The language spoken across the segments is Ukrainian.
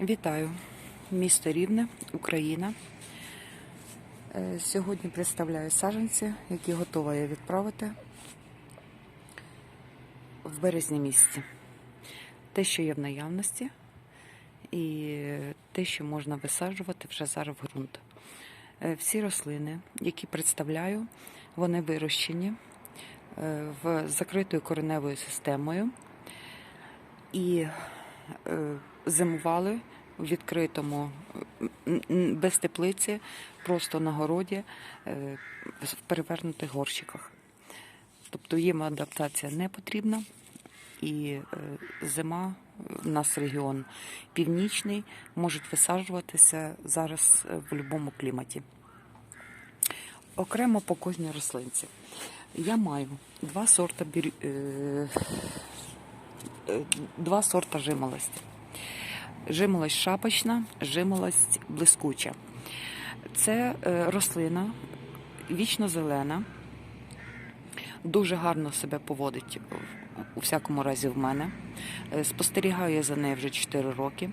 Вітаю, місто Рівне, Україна. Е, Сьогодні представляю саджанці, які готова я відправити в березні місяці. Те, що є в наявності, і те, що можна висаджувати вже зараз в ґрунт. Е, Всі рослини, які представляю, вони вирощені е, в закритою кореневою системою і зимували в відкритому, без теплиці, просто на городі, е, в перевернутих горщиках. Тобто їм адаптація не потрібна. І е, зима у нас регіон північний, можуть висаджуватися зараз е, в будь-якому кліматі. Окремо по кожній рослинці. Я маю два е, два сорта жимолості. Жимолость шапочна, жимолость блискуча. Це е, рослина вічно зелена, дуже гарно себе поводить у всякому разі в мене. Е, Спостерігаю я за нею вже 4 роки.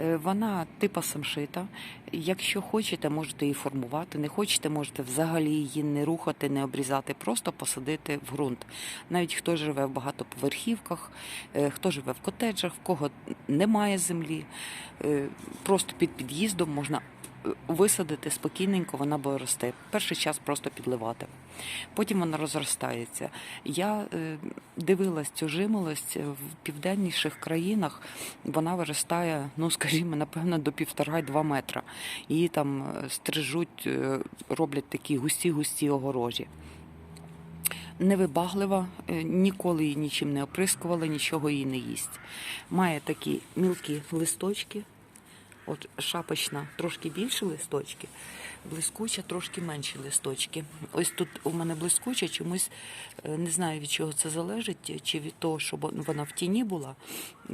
Е, Вона типа самшита. Якщо хочете, можете її формувати. Не хочете, можете взагалі її не рухати, не обрізати, просто посадити в ґрунт. Навіть хто живе в багатоповерхівках, е, хто живе в котеджах, в кого немає землі, просто під під'їздом можна висадити спокійненько, вона буде рости. Перший час просто підливати. Потім вона розростається. Я е, дивилась цю жимолость в південніших країнах. Вона виростає, ну скажімо, напевно, до півтора-два метра. Її там е, стрижуть, е, роблять такі густі-густі огорожі. Невибаглива, ніколи її нічим не оприскувала, нічого її не їсть. Має такі мілкі листочки. От шапочна трошки більше листочки, блискуча трошки менші листочки. Ось тут у мене блискуча, чомусь е, не знаю від чого це залежить, чи від того, щоб вона в тіні була,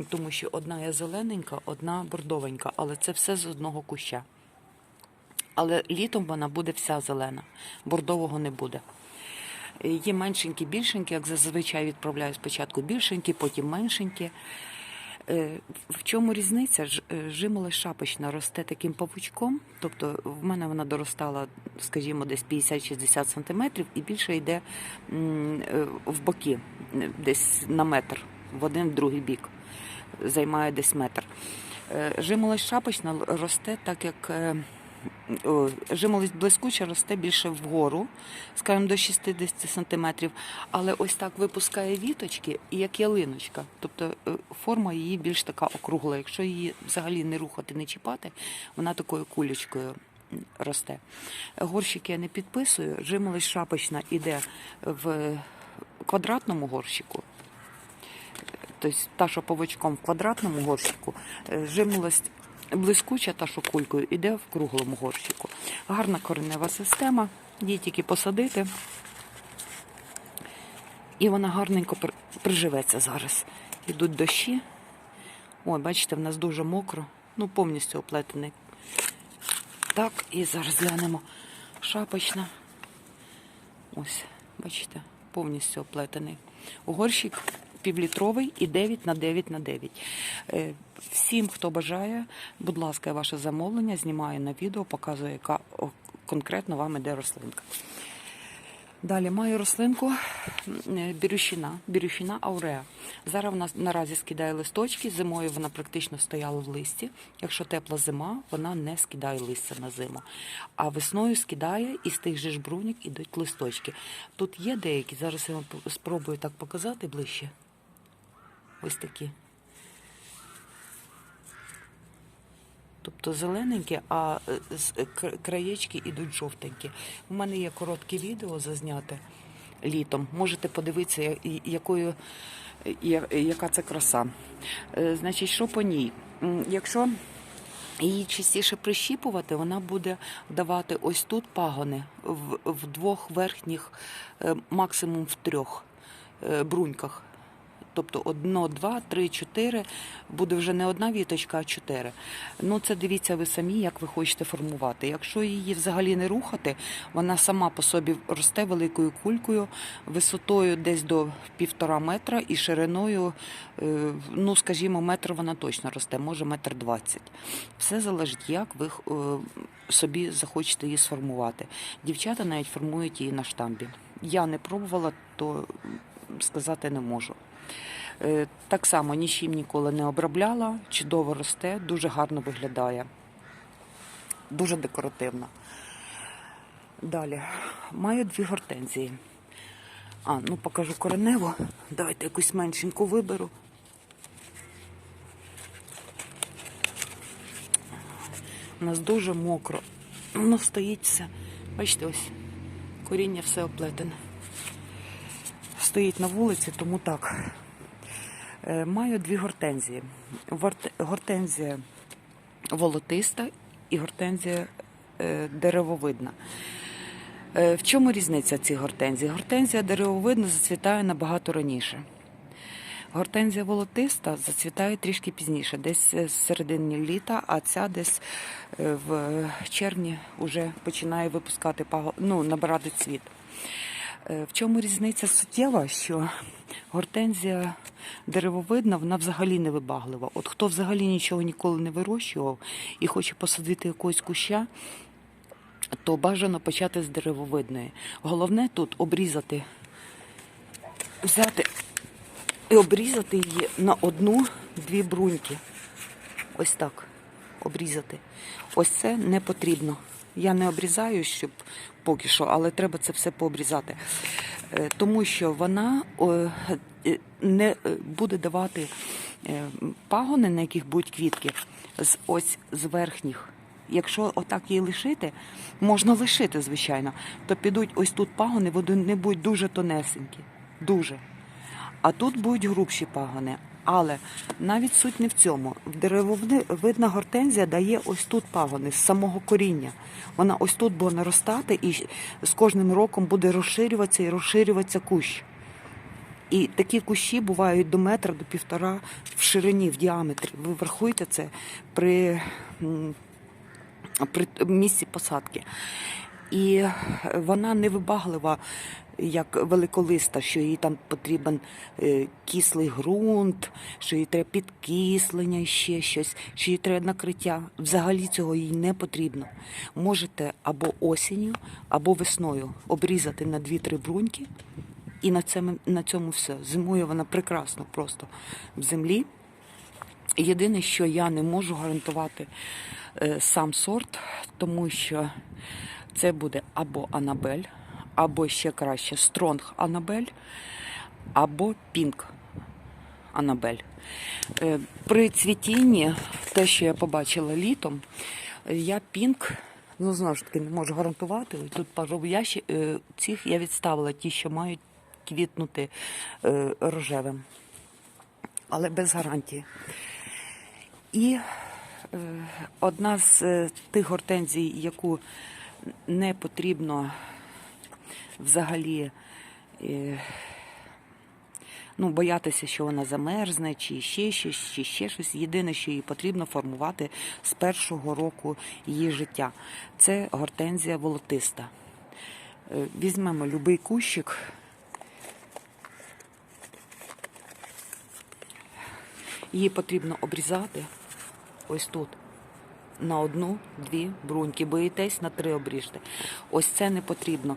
тому що одна є зелененька, одна бордовенька, але це все з одного куща. Але літом вона буде вся зелена, бордового не буде. Є меншенькі, більшенькі, як зазвичай відправляю спочатку більшенькі, потім меншенькі. Е, В чому різниця? Е, шапочна росте таким павучком, тобто в мене вона доростала, скажімо, десь 50-60 сантиметрів і більше йде е, в боки, десь на метр, в один в другий бік, займає десь метр. Е, шапочна росте так, як жимолость блискуча росте більше вгору, скажімо, до 60 сантиметрів, але ось так випускає віточки, як ялиночка. Тобто е, форма її більш така округла. Якщо її взагалі не рухати, не чіпати, вона такою кулечкою росте. Горщики я не підписую. Жимолость шапочна іде в квадратному горщику. Тобто та, що павучком в квадратному горщику, е, жимолость блискуча, та, що кулькою, іде в круглому горщику. Гарна коренева система, її тільки посадити. І вона гарненько приживеться зараз. Ідуть дощі. Ой, бачите, в нас дуже мокро, ну повністю оплетений. Так, і зараз глянемо. Шапочна. Ось, бачите, повністю оплетений. Горщик півлітровий і 9 на 9 на 9. Е, Всім, хто бажає, будь ласка, ваше замовлення знімаю на відео, показую, яка конкретно вам іде рослинка. Далі маю рослинку м, бірющина, бірющина ауреа. Зараз вона наразі скидає листочки, зимою вона практично стояла в листі. Якщо тепла зима, вона не скидає листя на зиму. А весною скидає і з тих же ж бруньок ідуть листочки. Тут є деякі, зараз я вам спробую так показати ближче. Ось такі. Тобто зелененькі, а е, з- краєчки ідуть жовтенькі. У мене є коротке відео зазняте літом. Можете подивитися, якою, яка це краса. Е, Значить, що по ній? Якщо її частіше прищіпувати, вона буде давати ось тут пагони в, в двох верхніх, е, максимум в трьох е, бруньках. Тобто одно, два, три, чотири, буде вже не одна віточка, а чотири. Ну це дивіться ви самі, як ви хочете формувати. Якщо її взагалі не рухати, вона сама по собі росте великою кулькою, висотою десь до півтора метра і шириною, е, ну скажімо, метр вона точно росте, може метр двадцять. Все залежить, як ви е, собі захочете її сформувати. Дівчата навіть формують її на штамбі. Я не пробувала, то сказати не можу. Е, Так само нічим ніколи не обробляла, чудово росте, дуже гарно виглядає, дуже декоративна. Далі маю дві гортензії. А, ну покажу коренево. Давайте якусь меншеньку виберу. У нас дуже мокро. Воно стоїть все. Бачите, ось коріння все оплетене. Стоїть на вулиці, тому так. Е, Маю дві гортензії. Гортензія волотиста і гортензія е, деревовидна. Е, В чому різниця цих гортензій? Гортензія деревовидна зацвітає набагато раніше. Гортензія волотиста зацвітає трішки пізніше, десь з середини літа, а ця десь в червні вже починає випускати ну, набирати цвіт. Е, В чому різниця суттєва, що гортензія деревовидна, вона взагалі не вибаглива. От хто взагалі нічого ніколи не вирощував і хоче посадити якогось куща, то бажано почати з деревовидної. Головне тут обрізати, взяти і обрізати її на одну-дві бруньки. Ось так. Обрізати. Ось це не потрібно. Я не обрізаю, щоб поки що, але треба це все пообрізати. Е, Тому що вона е, не е, буде давати пагони, на яких будуть квітки, з ось з верхніх. Якщо отак її лишити, можна лишити, звичайно, то підуть ось тут пагони, вони будуть дуже тонесенькі. Дуже. А тут будуть грубші пагони. Але навіть суть не в цьому. Деревовидна гортензія дає ось тут пагони з самого коріння. Вона ось тут буде наростати і з кожним роком буде розширюватися і розширюватися кущ. І такі кущі бувають до метра, до півтора в ширині, в діаметрі. Ви врахуйте це при, при місці посадки. І вона не вибаглива, як великолиста, що їй там потрібен е, кислий ґрунт, що їй треба підкислення ще щось, що їй треба накриття. Взагалі цього їй не потрібно. Можете або осінню, або весною обрізати на 2-3 бруньки, і на цьому, на цьому все. Зимує вона прекрасно просто в землі. Єдине, що я не можу гарантувати е, сам сорт, тому що це буде або Анабель, або ще краще Стронг Анабель, або Пінк Анабель. Е, При цвітінні, те, що я побачила літом, я Пінк, ну знову ж таки, не можу гарантувати. Тут пару ящи, е, цих я відставила ті, що мають квітнути е, рожевим, але без гарантії. І одна з тих гортензій, яку не потрібно взагалі е, ну, боятися, що вона замерзне, чи ще щось, чи ще щось. Єдине, що їй потрібно формувати з першого року її життя. Це гортензія волотиста. Е, Візьмемо будь-який кущик. Її потрібно обрізати ось тут. На одну-дві бруньки. Боїтесь на три обріжте. Ось це не потрібно,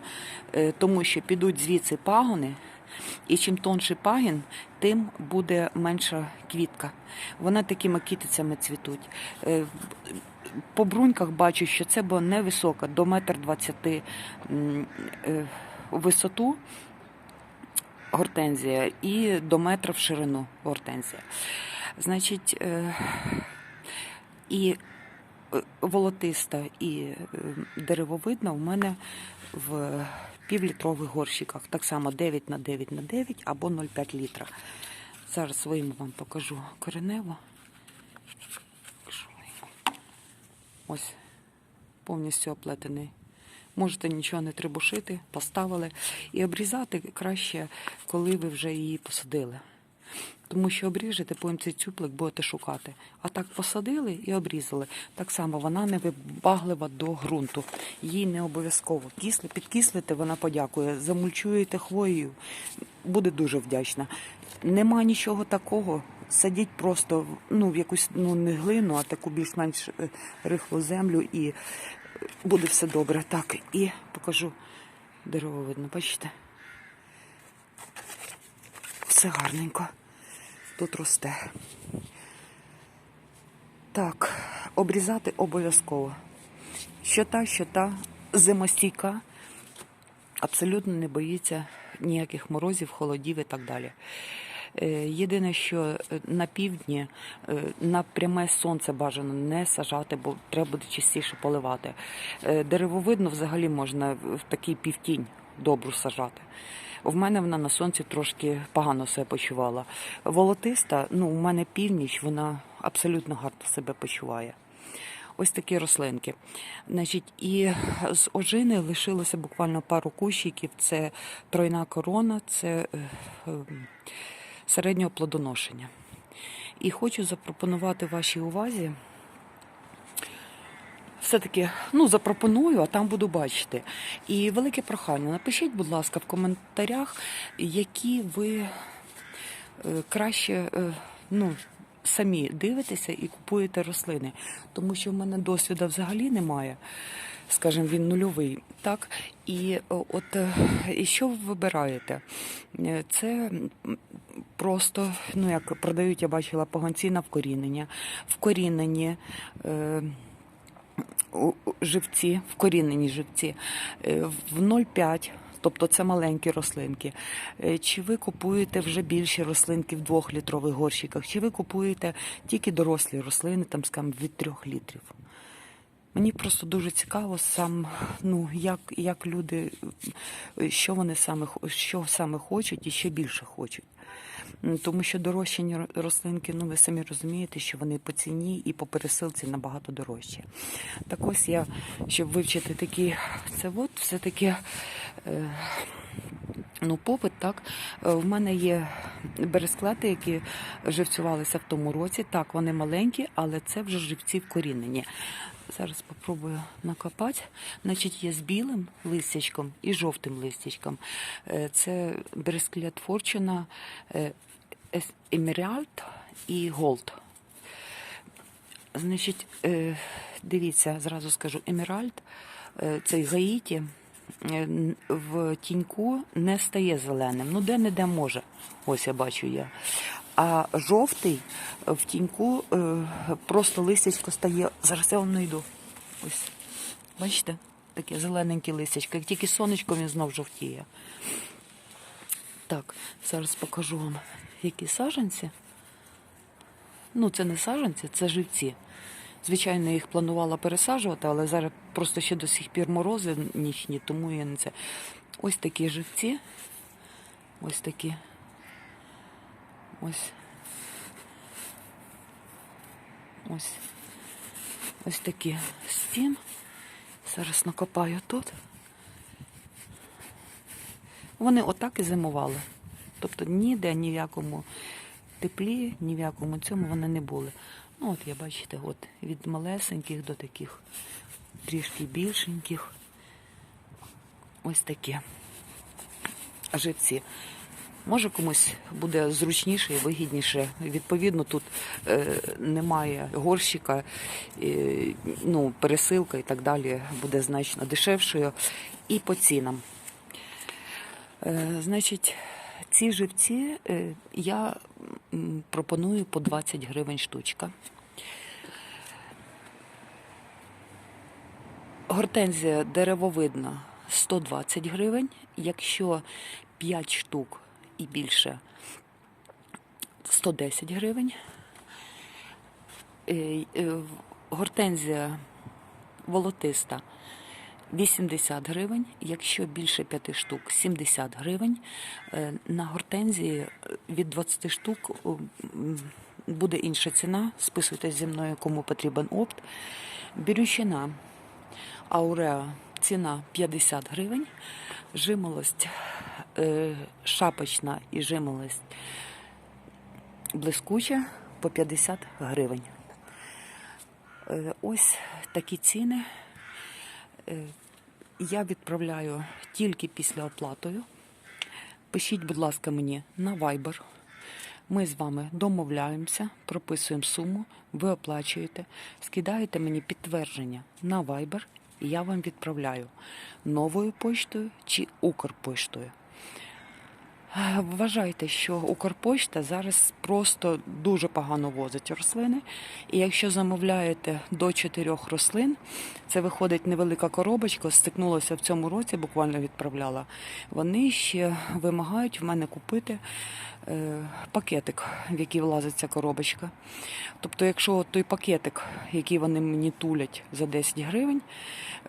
е, тому що підуть звідси пагони, і чим тонший пагін, тим буде менша квітка. Вона такими китицями цвітуть. Е, По бруньках бачу, що це була невисока, до метр двадцяти е, висоту гортензія і до метра в ширину гортензія. Значить, і волотиста і е, деревовидна в мене в півлітрових горщиках. Так само 9 на 9 на 9 або 0,5 літра. Зараз своїм вам покажу коренево. Ось повністю оплетений. Можете нічого не трибушити, поставили. І обрізати краще, коли ви вже її посадили. Тому що обріжете, потім цей цюплик будете шукати. А так посадили і обрізали. Так само вона не вибаглива до ґрунту. Їй не обов'язково. Кисле, підкислите, вона подякує. Замульчуєте хвоєю, буде дуже вдячна. Нема нічого такого. Садіть просто ну, в якусь ну, не глину, а таку більш-менш е, рихлу землю і буде все добре. Так, і покажу дерево видно, бачите? Все гарненько. Тут росте. Так, обрізати обов'язково. Що та, що та зимостійка абсолютно не боїться ніяких морозів, холодів і так далі. Е, Єдине, що на півдні е, на пряме сонце бажано не сажати, бо треба буде частіше поливати. Е, Деревовидно взагалі можна в такий півтінь добру сажати. В мене вона на сонці трошки погано себе почувала. Волотиста, ну, у мене північ, вона абсолютно гарно себе почуває. Ось такі рослинки. Значить, і з ожини лишилося буквально пару кущиків. Це тройна корона, це е, е, середнього плодоношення. І хочу запропонувати вашій увазі. Все-таки ну, запропоную, а там буду бачити. І велике прохання. Напишіть, будь ласка, в коментарях, які ви е, краще е, ну, самі дивитеся і купуєте рослини. Тому що в мене досвіду взагалі немає. Скажімо, він нульовий. Так? І от е, і що ви вибираєте? Це просто, ну як продають, я бачила поганці на вкорінення. Вкорінені. Е, живці, вкорінені живці е, в 0,5, тобто це маленькі рослинки. Е, Чи ви купуєте вже більші рослинки в 2-літрових горщиках, чи ви купуєте тільки дорослі рослини, там скажімо, від 3 літрів. Мені просто дуже цікаво сам, ну як, як люди, е, що вони саме що саме хочуть і ще більше хочуть. М, Тому що дорожчані рослинки, ну ви самі розумієте, що вони по ціні і по пересилці набагато дорожчі. Так ось я, щоб вивчити такі, це от все-таки. Е, Ну, попит, так. Е, В мене є бересклети, які живцювалися в тому році. Так, вони маленькі, але це вже живці вкорінені. Зараз спробую накопати. Значить, є з білим листячком і жовтим листячком. Е, Це бересклет Форчуна, Еміральд і Голд. Значить, е, дивіться, зразу скажу, Еміральд, е, цей Гаїті в тіньку не стає зеленим. Ну, де-не-де може. Ось я бачу я. А жовтий е, в тіньку е, просто листячко стає. Зараз я вам знайду. Ось. Бачите? Таке зелененьке листячко. Як тільки сонечко, він знов жовтіє. Так, зараз покажу вам, які саженці. Ну, це не саджанці, це живці. Звичайно, їх планувала пересаджувати, але зараз просто ще до сих пір морози нічні, тому я не це. Ось такі живці. Ось такі. Ось. Ось. Ось такі стін. Зараз накопаю тут. Вони отак і зимували. Тобто ніде, ні в якому теплі, ні в якому цьому вони не були. Ну, от я бачите, от від малесеньких до таких трішки більшеньких. Ось такі живці. Може комусь буде зручніше і вигідніше. Відповідно, тут е, немає горщика, е, ну, пересилка і так далі буде значно дешевшою. І по цінам. Е, Значить, ці живці е, я пропоную по 20 гривень штучка. Гортензія деревовидна 120 гривень. Якщо 5 штук і більше 110 гривень. Е, е, Гортензія волотиста 80 гривень, якщо більше 5 штук 70 гривень. Е, На гортензії від 20 штук буде інша ціна. Списуйтесь зі мною, кому потрібен опт. Бірющина ауреа ціна 50 гривень. Жимолость шапочна і жимолость блискуче по 50 гривень. Е, Ось такі ціни. Е, Я відправляю тільки після оплатою. Пишіть, будь ласка, мені на Viber. Ми з вами домовляємося, прописуємо суму, ви оплачуєте, скидаєте мені підтвердження на Viber, і я вам відправляю новою поштою чи Укрпоштою. Е, Вважайте, що Укрпошта зараз просто дуже погано возить рослини. І якщо замовляєте до чотирьох рослин, це виходить невелика коробочка, стикнулася в цьому році, буквально відправляла. Вони ще вимагають в мене купити е, пакетик, в який влазить ця коробочка. Тобто, якщо той пакетик, який вони мені тулять за 10 гривень,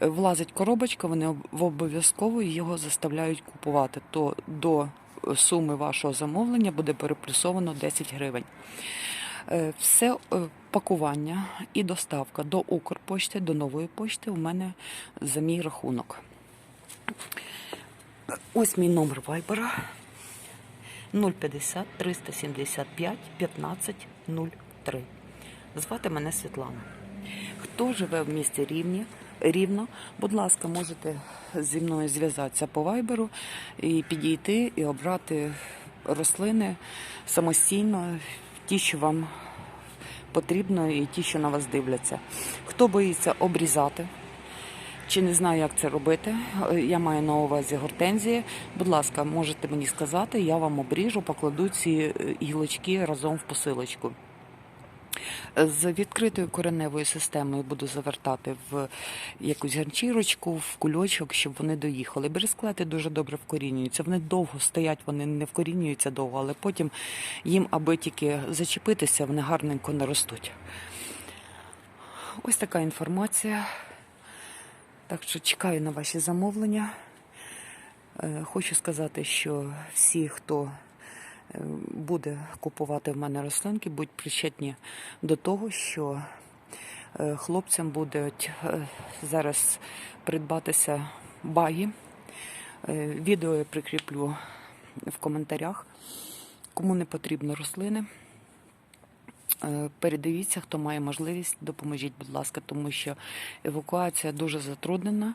е, влазить коробочка, вони обов'язково його заставляють купувати. То до суми вашого замовлення буде переплюсовано 10 гривень. Е, Все е, пакування і доставка до Укрпошти, до нової пошти у мене за мій рахунок. Ось мій номер вайбера 050 375 15 03. Звати мене Світлана. Хто живе в місті Рівні, Рівно, будь ласка, можете зі мною зв'язатися по вайберу і підійти і обрати рослини самостійно, ті, що вам потрібно, і ті, що на вас дивляться. Хто боїться обрізати, чи не знаю, як це робити. Я маю на увазі гортензії. Будь ласка, можете мені сказати, я вам обріжу, покладу ці е, гілочки разом в посилочку. З відкритою кореневою системою буду завертати в якусь ганчірочку, в кульочок, щоб вони доїхали. Бересклети дуже добре вкорінюються. Вони довго стоять, вони не вкорінюються довго, але потім їм, аби тільки зачепитися, вони гарненько наростуть. Ось така інформація. Так що чекаю на ваші замовлення. Е, Хочу сказати, що всі, хто буде купувати в мене рослинки, будуть причетні до того, що е, хлопцям будуть е, зараз придбатися баги. Е, Відео я прикріплю в коментарях. Кому не потрібно рослини, Е, Передивіться, хто має можливість, допоможіть, будь ласка, тому що евакуація дуже затруднена,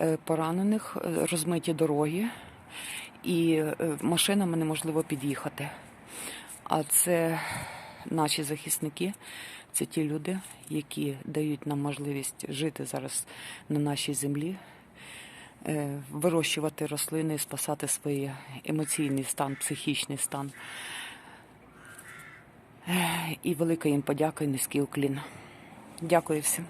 е, поранених, е, розмиті дороги, і е, машинами неможливо під'їхати. А це наші захисники, це ті люди, які дають нам можливість жити зараз на нашій землі, е, вирощувати рослини, спасати свій емоційний стан, психічний стан. І велика їм подяка і низький уклін. Дякую всім.